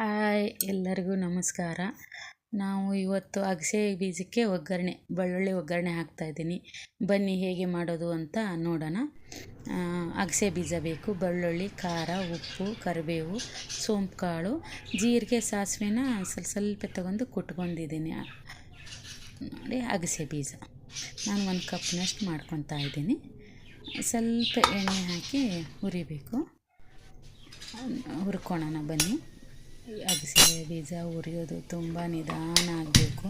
Hi ಎಲ್ಲರಿಗೂ ನಮಸ್ಕಾರ. ನಾವು ಇವತ್ತು ಅಗಸೆ ಬೀಜಕ್ಕೆ ಒಗ್ಗರಣೆ, ಬೆಳ್ಳುಳ್ಳಿ ಒಗ್ಗರಣೆ ಹಾಕ್ತಾಯಿದ್ದೀನಿ ಬನ್ನಿ ಹೇಗೆ ಮಾಡೋದು ಅಂತ ನೋಡೋಣ. ಅಗಸೆ ಬೀಜ ಬೇಕು. ಬೆಳ್ಳುಳ್ಳಿ, ಖಾರ, ಉಪ್ಪು, ಕರಿಬೇವು ಸೋಂಪು ಕಾಳು ಜೀರಿಗೆ, ಸಾಸಿವೆನ ಸ್ವಲ್ಪ ಸ್ವಲ್ಪ ತಗೊಂಡು ಕುಟ್ಕೊಂಡಿದ್ದೀನಿ. ನೋಡಿ, ಅಗಸೆ ಬೀಜ. ನಾನು ಒಂದು ಕಪ್ನಷ್ಟು ಮಾಡ್ಕೊತಾ ಇದ್ದೀನಿ. ಸ್ವಲ್ಪ ಎಣ್ಣೆ ಹಾಕಿ ಹುರಿಬೇಕು. ಹುರ್ಕೊಳ್ಳೋಣ ಬನ್ನಿ. ಅಗಸೆ ಬೀಜ ಉರಿಯೋದು ತುಂಬ ನಿಧಾನ ಆಗಬೇಕು.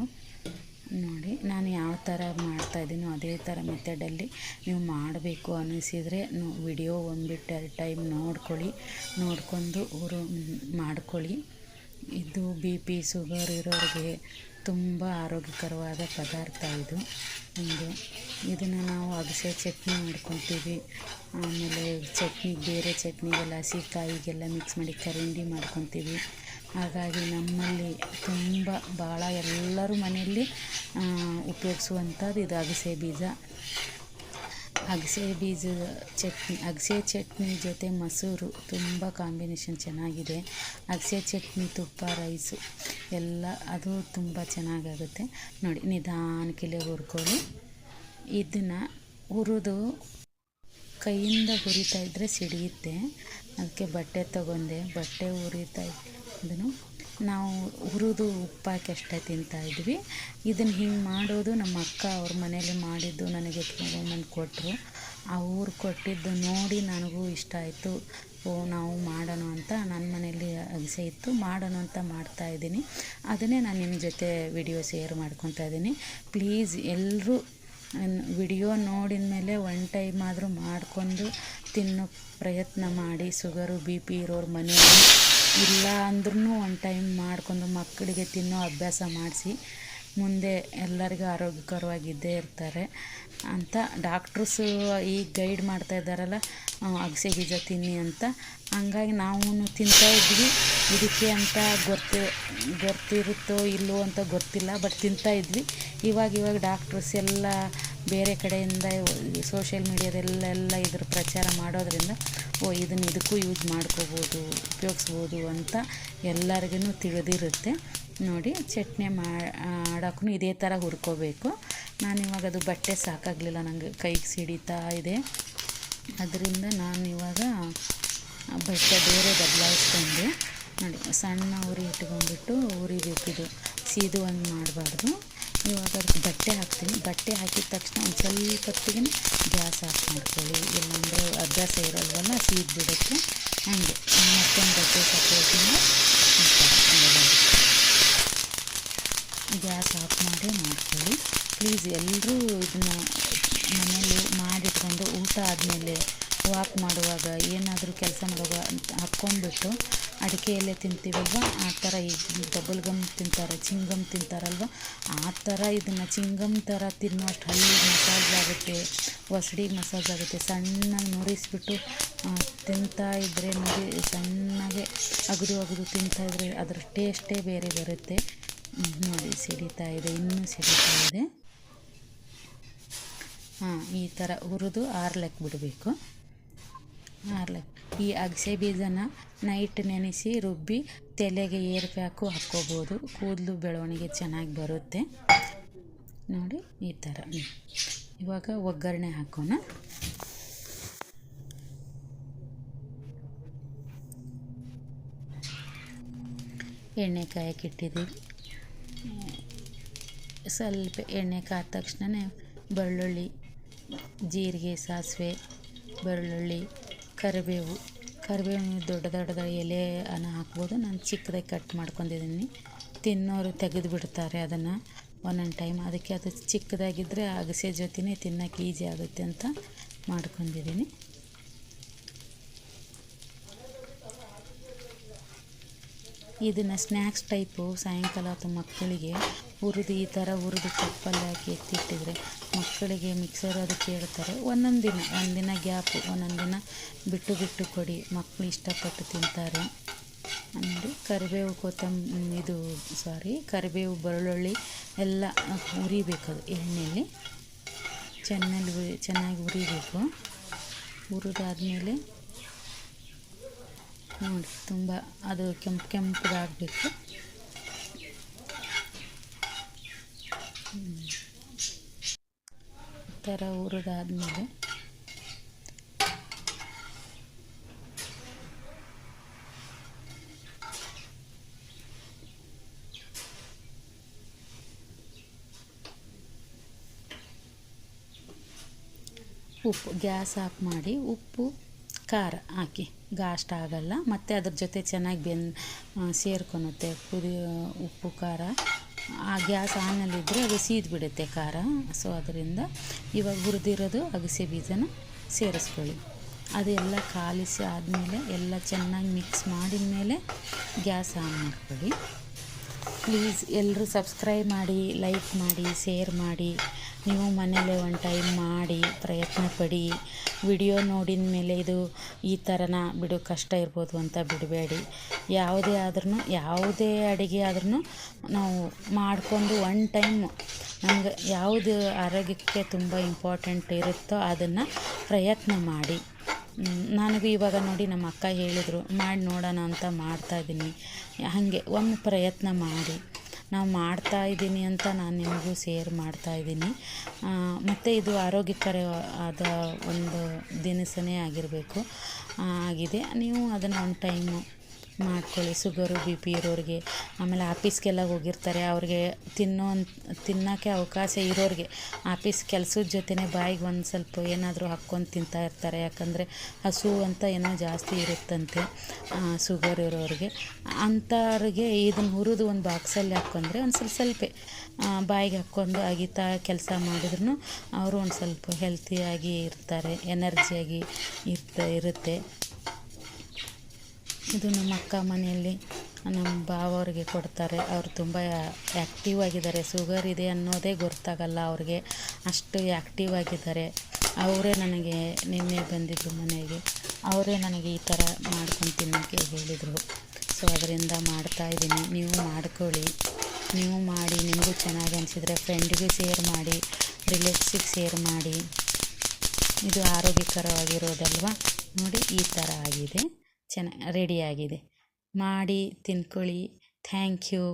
ನೋಡಿ, ನಾನು ಯಾವ ಥರ ಮಾಡ್ತಾಯಿದ್ದೀನೋ ಅದೇ ಥರ ಮೆಥಡಲ್ಲಿ ನೀವು ಮಾಡಬೇಕು ಅನ್ನಿಸಿದರೆ ವಿಡಿಯೋ ಒಂದ್ಬಿಟ್ಟು ಎರಡು ಟೈಮ್ ನೋಡ್ಕೊಳ್ಳಿ, ನೋಡಿಕೊಂಡು ಊರು ಮಾಡ್ಕೊಳ್ಳಿ. ಇದು ಬಿ ಪಿ, ಶುಗರ್ ಇರೋರಿಗೆ ತುಂಬ ಆರೋಗ್ಯಕರವಾದ ಪದಾರ್ಥ ಇದು. ಒಂದು, ಇದನ್ನು ನಾವು ಅಗಸೆ ಚಟ್ನಿ ಮಾಡ್ಕೊತೀವಿ. ಆಮೇಲೆ ಚಟ್ನಿ, ಬೇರೆ ಚಟ್ನಿಗೆಲ್ಲ ಹಸಿಕಾಯಿಗೆಲ್ಲ ಮಿಕ್ಸ್ ಮಾಡಿ ಕರಿಂಡಿ ಮಾಡ್ಕೊತೀವಿ. ಹಾಗಾಗಿ ನಮ್ಮಲ್ಲಿ ತುಂಬ ಭಾಳ ಎಲ್ಲರೂ ಮನೆಯಲ್ಲಿ ಉಪಯೋಗಿಸುವಂಥದ್ದು ಇದು ಅಗಸೆ ಬೀಜ. ಅಗಸೆ ಬೀಜದ ಚಟ್ನಿ, ಅಗಸೆ ಚಟ್ನಿ ಜೊತೆ ಮೊಸರು ತುಂಬ ಕಾಂಬಿನೇಷನ್ ಚೆನ್ನಾಗಿದೆ. ಅಗಸೆ ಚಟ್ನಿ, ತುಪ್ಪ ರೈಸು ಎಲ್ಲ ಅದು ತುಂಬ ಚೆನ್ನಾಗಾಗುತ್ತೆ. ನೋಡಿ ನಿಧಾನಕ್ಕೆಲೆ ಹುರ್ಕೊಳ್ಳಿ. ಇದನ್ನು ಹುರಿದು ಕೈಯಿಂದ ಹುರಿತಾ ಇದ್ದರೆ ಸಿಡಿಯುತ್ತೆ. ಅದಕ್ಕೆ ಬಟ್ಟೆ ತಗೊಂಡೆ. ಬಟ್ಟೆ ಹುರಿತಾ ಇದನ್ನು ನಾವು ಹುರಿದು ಉಪ್ಪಾಕಿ ಅಷ್ಟೇ ತಿಂತಾಯಿದ್ವಿ ಇದನ್ನು ಹಿಂಗೆ ಮಾಡೋದು ನಮ್ಮ ಅಕ್ಕ ಅವ್ರ ಮನೇಲಿ ಮಾಡಿದ್ದು ನನಗೆ ತಗೊಂಬಂದು ಕೊಟ್ಟರು ಅವ್ರು ಕೊಟ್ಟಿದ್ದು ನೋಡಿ ನನಗೂ ಇಷ್ಟ ಆಯಿತು. ಓ, ನಾವು ಮಾಡೋಣ ಅಂತ ನನ್ನ ಮನೇಲಿ ಅಗಸೆ ಇತ್ತು. ಮಾಡೋಣ ಅಂತ ಮಾಡ್ತಾಯಿದ್ದೀನಿ ಅದನ್ನೇ ನಾನು ನಿಮ್ಮ ಜೊತೆ ವಿಡಿಯೋ ಶೇರ್ ಮಾಡ್ಕೊತಾ ಇದ್ದೀನಿ. ಪ್ಲೀಸ್ ಎಲ್ಲರೂ ವಿಡಿಯೋ ನೋಡಿದ ಮೇಲೆ ಒನ್ ಟೈಮ್ ಆದರೂ ಮಾಡಿಕೊಂಡು ತಿನ್ನೋ ಪ್ರಯತ್ನ ಮಾಡಿ ಶುಗರು ಬಿ ಪಿ ಇರೋರು ಮನೆಯಲ್ಲಿ. ಇಲ್ಲ ಅಂದ್ರೂ ಒನ್ ಟೈಮ್ ಮಾಡಿಕೊಂಡು ಮಕ್ಕಳಿಗೆ ತಿನ್ನೋ ಅಭ್ಯಾಸ ಮಾಡಿಸಿ. ಮುಂದೆ ಎಲ್ಲರಿಗೂ ಆರೋಗ್ಯಕರವಾಗಿದ್ದೇ ಇರ್ತಾರೆ ಅಂತ ಡಾಕ್ಟ್ರಸ್ಸು ಈಗ ಗೈಡ್ ಮಾಡ್ತಾ ಇದ್ದಾರಲ್ಲ ಅಗಸೆ ಬೀಜ ತಿನ್ನಿ ಅಂತ. ಹಂಗಾಗಿ ನಾವು ತಿಂತಾಯಿದ್ವಿ ಇದಕ್ಕೆ ಅಂತ ಗೊತ್ತು, ಗೊತ್ತಿರುತ್ತೋ ಇಲ್ಲವೋ ಅಂತ ಗೊತ್ತಿಲ್ಲ, ಬಟ್ ತಿಂತಾಯಿದ್ವಿ ಇವಾಗ ಇವಾಗ ಡಾಕ್ಟ್ರಸ್ ಎಲ್ಲ ಬೇರೆ ಕಡೆಯಿಂದ ಸೋಷಿಯಲ್ ಮೀಡಿಯಾದಲ್ಲೆಲ್ಲ ಇದ್ರ ಪ್ರಚಾರ ಮಾಡೋದರಿಂದ, ಓ ಇದನ್ನು ಇದಕ್ಕೂ ಯೂಸ್ ಮಾಡ್ಕೋಬೋದು, ಉಪಯೋಗಿಸ್ಬೋದು ಅಂತ ಎಲ್ಲರಿಗೂ ತಿಳಿದಿರುತ್ತೆ. ನೋಡಿ, ಚಟ್ನಿ ಮಾಡೋಕ್ಕೂ ಇದೇ ಥರ ಹುರ್ಕೋಬೇಕು. ನಾನು ಇವಾಗ ಅದು ಬಟ್ಟೆ ಸಾಕಾಗಲಿಲ್ಲ ನನಗೆ ಕೈಗೆ ಸಿಡಿತಾ ಇದೆ. ಅದರಿಂದ ನಾನು ಇವಾಗ ಬಟ್ಟೆ ಬೇರೆ ಬದಲಾಯಿಸ್ಕೊಂಡು. ನೋಡಿ, ಸಣ್ಣ ಉರಿ ಇಟ್ಕೊಂಡ್ಬಿಟ್ಟು ಉರಿಬೇಕಿದು. ಬೇಕಿದು ಮಾಡಬಾರ್ದು. ಒಂದು ಬಟ್ಟೆ ಹಾಕ್ತೀನಿ. ಬಟ್ಟೆ ಹಾಕಿದ ತಕ್ಷಣ ಒಂದು ಸ್ವಲ್ಪ ಹೊತ್ತಿಗೆ ಗ್ಯಾಸ್ ಆಫ್ ಮಾಡ್ಕೊಳ್ಳಿ. ಇಲ್ಲಾಂದರೆ ಅಭ್ಯಾಸ ಇರೋಲ್ವಲ್ಲ, ಸೀದ್ ಬಿಡುತ್ತೆ ಹಾಗೆ. ಮತ್ತೊಂದು ಬಟ್ಟೆ ಸಪ್ರೇಟಿಂದ ಗ್ಯಾಸ್ ಆಫ್ ಮಾಡಿ ಮಾಡ್ಕೊಳ್ಳಿ. ಪ್ಲೀಸ್ ಎಲ್ಲರೂ ಇದನ್ನು ಮನೇಲಿ ಮಾಡಿಟ್ಕೊಂಡು ಊಟ ಆದಮೇಲೆ ವಾಕ್ ಮಾಡುವಾಗ, ಏನಾದರೂ ಕೆಲಸ ಮಾಡುವಾಗ ಹಾಕ್ಕೊಂಡ್ಬಿಟ್ಟು ಅಡಿಕೆ ಎಲೆ ತಿಂತೀವಲ್ವ? ಆ ಥರ ಈ ಡಬಲ್ ಗಮ್ ತಿಂತಾರೆ ಚಿಂಗಮ್ ತಿಂತಾರಲ್ವ? ಆ ಥರ ಇದನ್ನು ಚಿಂಗಮ್ ಥರ ತಿನ್ನುವಷ್ಟು ಹಲ್ಲಿಗೆ ಮಸಾಜ್ ಆಗುತ್ತೆ ಒಸಡಿಗೆ ಮಸಾಜ್ ಆಗುತ್ತೆ. ಸಣ್ಣಗೆ ನುರಿಸ್ಬಿಟ್ಟು ತಿಂತಾ ಇದ್ದರೆ ನೋಡಿ ಸಣ್ಣಗೆ ಅಗದು ಅಗದು ತಿಂತಾಯಿದ್ರೆ ಅದರ ಟೇಸ್ಟೇ ಬೇರೆ ಬರುತ್ತೆ. ನೋಡಿ, ಸಿಡಿತಾ ಇದೆ, ಇನ್ನೂ ಸಿಡಿತಾ ಇದೆ. ಹಾಂ, ಈ ಥರ ಹುರಿದು ಆರ್ಲಕ್ಕೆ ಬಿಡಬೇಕು. ಆರ್ಲಕ್ಕೆ ಈ ಅಗಸೆ ಬೀಜನ ನೈಟ್ ನೆನೆಸಿ ರುಬ್ಬಿ ತಲೆಗೆ ಏರ್ ಪ್ಯಾಕು ಹಾಕ್ಕೋಬೋದು. ಕೂದಲು ಬೆಳವಣಿಗೆ ಚೆನ್ನಾಗಿ ಬರುತ್ತೆ. ನೋಡಿ, ಈ ಥರ ಇವಾಗ ಒಗ್ಗರಣೆ ಹಾಕೋಣ. ಎಣ್ಣೆ ಕಾಯಕ್ಕೆ ಇಟ್ಟಿದ್ದೀವಿ. ಸ್ವಲ್ಪ ಎಣ್ಣೆ ಕಾದ ತಕ್ಷಣ ಬೆಳ್ಳುಳ್ಳಿ, ಜೀರಿಗೆ, ಸಾಸಿವೆ, ಬೆಳ್ಳುಳ್ಳಿ ಕರಿಬೇವು. ಕರಿಬೇವು ದೊಡ್ಡ ದೊಡ್ಡದ ಎಲೆ ಅನ್ನ ಹಾಕ್ಬೋದು. ನಾನು ಚಿಕ್ಕದಾಗಿ ಕಟ್ ಮಾಡ್ಕೊಂಡಿದ್ದೀನಿ. ತಿನ್ನೋರು ತೆಗೆದು ಬಿಡ್ತಾರೆ ಅದನ್ನು ಒಂದೊಂದು ಟೈಮ್ ಅದಕ್ಕೆ ಅದು ಚಿಕ್ಕದಾಗಿದ್ದರೆ ಅಗಸೆ ಜೊತೆನೇ ತಿನ್ನೋಕೆ ಈಜಿ ಆಗುತ್ತೆ ಅಂತ ಮಾಡ್ಕೊಂಡಿದ್ದೀನಿ. ಇದನ್ನು ಸ್ನ್ಯಾಕ್ಸ್ ಟೈಪು ಸಾಯಂಕಾಲ ಅಥವಾ ಮಕ್ಕಳಿಗೆ ಹುರಿದು ಈ ಥರ ಹುರಿದು ಕಪ್ಪಲ್ಲಿ ಹಾಕಿ ಎತ್ತಿಟ್ಟಿದ್ರೆ ಮಕ್ಕಳಿಗೆ ಮಿಕ್ಸರ್ ಅದು ಕೇಳ್ತಾರೆ. ಒಂದೊಂದು ದಿನ ಒಂದಿನ ಗ್ಯಾಪ್, ಒಂದೊಂದು ದಿನ ಬಿಟ್ಟು ಬಿಟ್ಟು ಕೊಡಿ ಮಕ್ಕಳು ಇಷ್ಟಪಟ್ಟು ತಿಂತಾರೆ. ಅಂದರೆ ಕರಿಬೇವು ಕೊತ್ತಂ ಇದು ಸಾರಿ ಕರಿಬೇವು, ಬೆಳ್ಳುಳ್ಳಿ ಎಲ್ಲ ಹುರಿಬೇಕದು ಎಣ್ಣೆಯಲ್ಲಿ ಚೆನ್ನಾಗಿ ಉರಿ, ಚೆನ್ನಾಗಿ ಹುರಿಬೇಕು ಹುರಿದಾದ್ಮೇಲೆ ನೋಡಿ, ತುಂಬ ಅದು ಕೆಂಪು ಕೆಂಪಗಾಗಬೇಕು ಈ ಥರ ಹುರಿದಾದ್ಮೇಲೆ ಉಪ್ಪು, ಗ್ಯಾಸ್ ಆಫ್ ಮಾಡಿ ಉಪ್ಪು, ಖಾರ ಹಾಕಿ. ಗಾಸ್ಟ್ ಆಗಲ್ಲ. ಮತ್ತು ಅದ್ರ ಜೊತೆ ಚೆನ್ನಾಗಿ ಬೆನ್ ಸೇರ್ಕೊಳುತ್ತೆ ಕುದಿ ಉಪ್ಪು, ಖಾರ. ಆ ಗ್ಯಾಸ್ ಆನಲ್ಲಿದ್ದರೆ ಅದು ಸೀದ್ ಬಿಡುತ್ತೆ ಖಾರ. ಸೊ ಅದರಿಂದ ಇವಾಗ ಹುರಿದಿರೋದು ಅಗಸೆ ಬೀಜನ ಸೇರಿಸ್ಕೊಳ್ಳಿ. ಅದೆಲ್ಲ ಕಾಲಿಸಿ ಆದಮೇಲೆ ಎಲ್ಲ ಚೆನ್ನಾಗಿ ಮಿಕ್ಸ್ ಮಾಡಿದ ಮೇಲೆ ಗ್ಯಾಸ್ ಆನ್ ಮಾಡ್ಕೊಳ್ಳಿ. ಪ್ಲೀಸ್ ಎಲ್ಲರೂ ಸಬ್ಸ್ಕ್ರೈಬ್ ಮಾಡಿ, ಲೈಕ್ ಮಾಡಿ, ಶೇರ್ ಮಾಡಿ. ನೀವು ಮನೇಲೆ ಒಂದು ಟೈಮ್ ಮಾಡಿ ಪ್ರಯತ್ನ ಪಡಿ ವಿಡಿಯೋ ನೋಡಿದ ಮೇಲೆ ಇದು ಈ ಥರನ ಬಿಡು, ಕಷ್ಟ ಇರ್ಬೋದು ಅಂತ ಬಿಡಬೇಡಿ. ಯಾವುದೇ ಆದ್ರೂ, ಯಾವುದೇ ಅಡುಗೆ ಆದ್ರೂ ನಾವು ಮಾಡಿಕೊಂಡು ಒನ್ ಟೈಮ್ ನಮ್ಗೆ ಯಾವುದು ಆರೋಗ್ಯಕ್ಕೆ ತುಂಬ ಇಂಪಾರ್ಟೆಂಟ್ ಇರುತ್ತೋ ಅದನ್ನು ಪ್ರಯತ್ನ ಮಾಡಿ. ನನಗೂ ಇವಾಗ ನೋಡಿ ನಮ್ಮ ಅಕ್ಕ ಹೇಳಿದರು, ಮಾಡಿ ನೋಡೋಣ ಅಂತ ಮಾಡ್ತಾಯಿದ್ದೀನಿ ಹಾಗೆ ಒಮ್ಮೆ ಪ್ರಯತ್ನ ಮಾಡಿ. ನಾವು ಮಾಡ್ತಾಯಿದ್ದೀನಿ ಅಂತ ನಾನು ನಿಮಗೂ ಶೇರ್ ಮಾಡ್ತಾಯಿದ್ದೀನಿ ಮತ್ತು ಇದು ಆರೋಗ್ಯಕರ ಆದ ಒಂದು ದಿನಸನೇ ಆಗಿರಬೇಕು. ಆಗಿದೆ. ನೀವು ಅದನ್ನು ಒನ್ ಟೈಮು ಮಾಡ್ಕೊಳ್ಳಿ. ಶುಗರು ಬಿ ಪಿ ಇರೋರಿಗೆ. ಆಮೇಲೆ ಆಫೀಸ್ಗೆಲ್ಲ ಹೋಗಿರ್ತಾರೆ. ಅವ್ರಿಗೆ ತಿನ್ನೋ ತಿನ್ನೋಕ್ಕೆ ಅವಕಾಶ ಇರೋರಿಗೆ. ಆಫೀಸ್ ಕೆಲಸದ ಜೊತೆನೇ ಬಾಯಿಗೆ ಒಂದು ಸ್ವಲ್ಪ ಏನಾದರೂ ಹಾಕ್ಕೊಂಡು ತಿಂತಾ ಇರ್ತಾರೆ. ಯಾಕಂದರೆ ಹಸು ಅಂತ ಏನೋ ಜಾಸ್ತಿ ಇರುತ್ತಂತೆ ಶುಗರ್ ಇರೋರಿಗೆ. ಅಂಥವ್ರಿಗೆ ಇದನ್ನು ಹುರಿದು ಒಂದು ಬಾಕ್ಸಲ್ಲಿ ಹಾಕ್ಕೊಂಡ್ರೆ ಒಂದು ಸ್ವಲ್ಪ ಸ್ವಲ್ಪ ಬಾಯಿಗೆ ಹಾಕ್ಕೊಂಡು ಅಗಿತಾ ಕೆಲಸ ಮಾಡಿದ್ರೂ ಅವರು ಒಂದು ಸ್ವಲ್ಪ ಹೆಲ್ತಿಯಾಗಿ ಇರ್ತಾರೆ ಎನರ್ಜಿಯಾಗಿ ಇರ್ತ, ಇರುತ್ತೆ. ಇದು ನಮ್ಮ ಅಕ್ಕ ಮನೆಯಲ್ಲಿ ನಮ್ಮ ಭಾವವ್ರಿಗೆ ಕೊಡ್ತಾರೆ. ಅವರು ತುಂಬ ಆ್ಯಕ್ಟಿವ್ ಆಗಿದ್ದಾರೆ. ಶುಗರ್ ಇದೆ ಅನ್ನೋದೇ ಗೊತ್ತಾಗಲ್ಲ ಅವ್ರಿಗೆ. ಅಷ್ಟು ಆ್ಯಕ್ಟಿವ್ ಆಗಿದ್ದಾರೆ. ಅವರೇ ನನಗೆ ನಿನ್ನೆ ಬಂದಿದ್ದರು ಮನೆಗೆ. ಅವರೇ ನನಗೆ ಈ ಥರ ಮಾಡ್ಕೊಂಡು ತಿನ್ನೋಕ್ಕೆ ಹೇಳಿದರು. ಸೊ ಅದರಿಂದ ಮಾಡ್ತಾಯಿದ್ದೀನಿ ನೀವು ಮಾಡ್ಕೊಳ್ಳಿ. ನೀವು ಮಾಡಿ, ನಿಮಗೂ ಚೆನ್ನಾಗಿ ಅನಿಸಿದರೆ ಫ್ರೆಂಡ್ಗೂ ಶೇರ್ ಮಾಡಿ ರಿಲೇಟಿವ್ಸಿಗೆ ಶೇರ್ ಮಾಡಿ. ಇದು ಆರೋಗ್ಯಕರವಾಗಿರೋದಲ್ವ? ನೋಡಿ, ಈ ಥರ ಆಗಿದೆ. ಚೆನ್ನ ರೆಡಿಯಾಗಿದೆ ಮಾಡಿ ತಿನ್ಕೊಳ್ಳಿ. Thank you